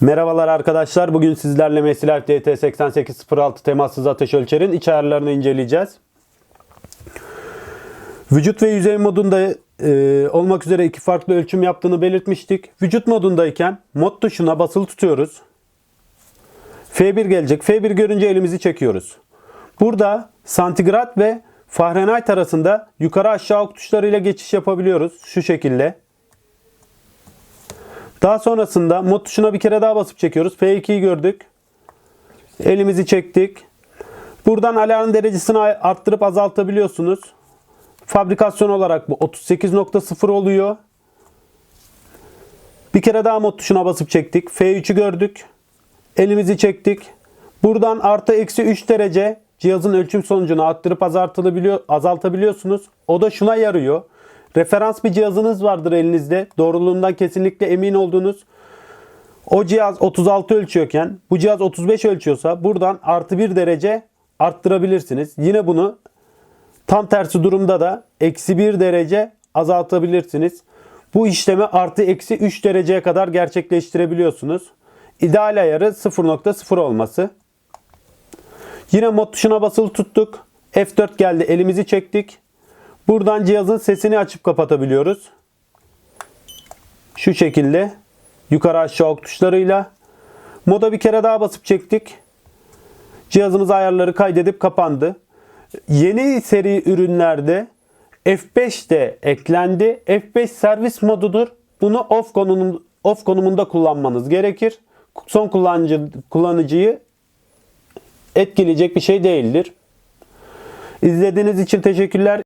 Merhabalar arkadaşlar. Bugün sizlerle Meslife DT8806 temassız ateş ölçerin iç ayarlarını inceleyeceğiz. Vücut ve yüzey modunda e, olmak üzere iki farklı ölçüm yaptığını belirtmiştik. Vücut modundayken mod tuşuna basılı tutuyoruz. F1 gelecek. F1 görünce elimizi çekiyoruz. Burada santigrat ve Fahrenheit arasında yukarı aşağı ok tuşlarıyla geçiş yapabiliyoruz. Şu şekilde. Daha sonrasında mod tuşuna bir kere daha basıp çekiyoruz. F2'yi gördük. Elimizi çektik. Buradan alarm derecesini arttırıp azaltabiliyorsunuz. Fabrikasyon olarak bu 38.0 oluyor. Bir kere daha mod tuşuna basıp çektik. F3'ü gördük. Elimizi çektik. Buradan artı eksi 3 derece cihazın ölçüm sonucunu arttırıp azaltabiliyor, azaltabiliyorsunuz. O da şuna yarıyor. Referans bir cihazınız vardır elinizde. Doğruluğundan kesinlikle emin olduğunuz. O cihaz 36 ölçüyorken bu cihaz 35 ölçüyorsa buradan artı 1 derece arttırabilirsiniz. Yine bunu tam tersi durumda da eksi 1 derece azaltabilirsiniz. Bu işlemi artı eksi 3 dereceye kadar gerçekleştirebiliyorsunuz. İdeal ayarı 0.0 olması. Yine mod tuşuna basılı tuttuk. F4 geldi elimizi çektik. Buradan cihazın sesini açıp kapatabiliyoruz. Şu şekilde yukarı aşağı ok tuşlarıyla. Moda bir kere daha basıp çektik. Cihazımız ayarları kaydedip kapandı. Yeni seri ürünlerde F5 de eklendi. F5 servis modudur. Bunu off konum off konumunda kullanmanız gerekir. Son kullanıcı kullanıcıyı etkileyecek bir şey değildir. İzlediğiniz için teşekkürler.